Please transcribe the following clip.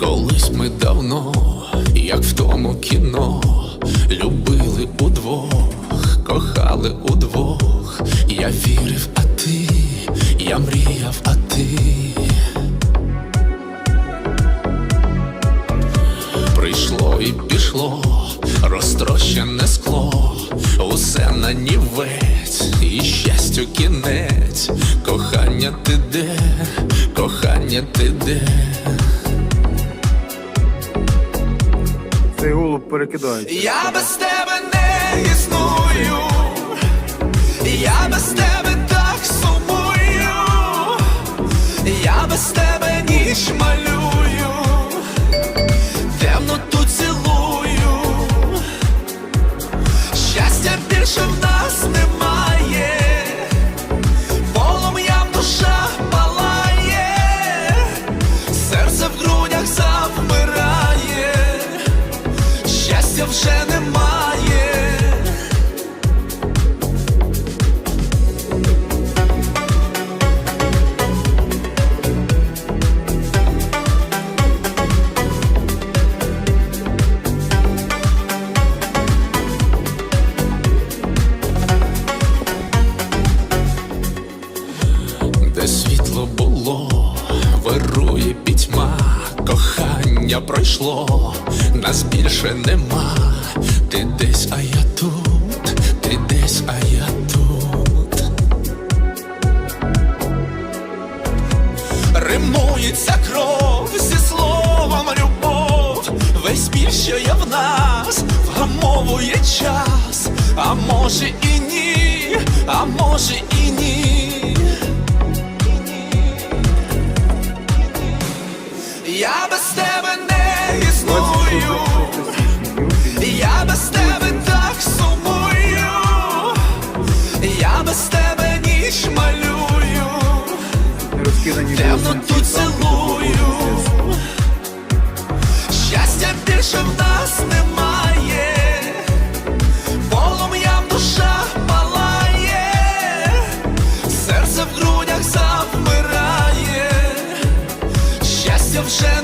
Колись ми давно, як в тому кіно, любили удвох, кохали удвох. Я вірив, а ти, я мріяв, а ти. Прийшло і пішло, розтрощене скло, усе на нівець, і щастю кінець, кохання ти де, кохання ти де. Цей голуб перекидається. Я без тебе не існую, я без тебе так сумую, я без тебе ніч малюю, щастя вже немає. Де світло було, вирує пітьма, кохання пройшло, нас більше нема. Ти десь, а я тут, ти десь, а я тут. Римується кров зі словом любов, весь біль, що є в нас, вгамовує час, а може і ні, а може і ні. Я без тебе не існую, я без тебе так сумую, я без тебе ніч малюю, Розкидані темноту цілую, щастя більше в нас. Zawsze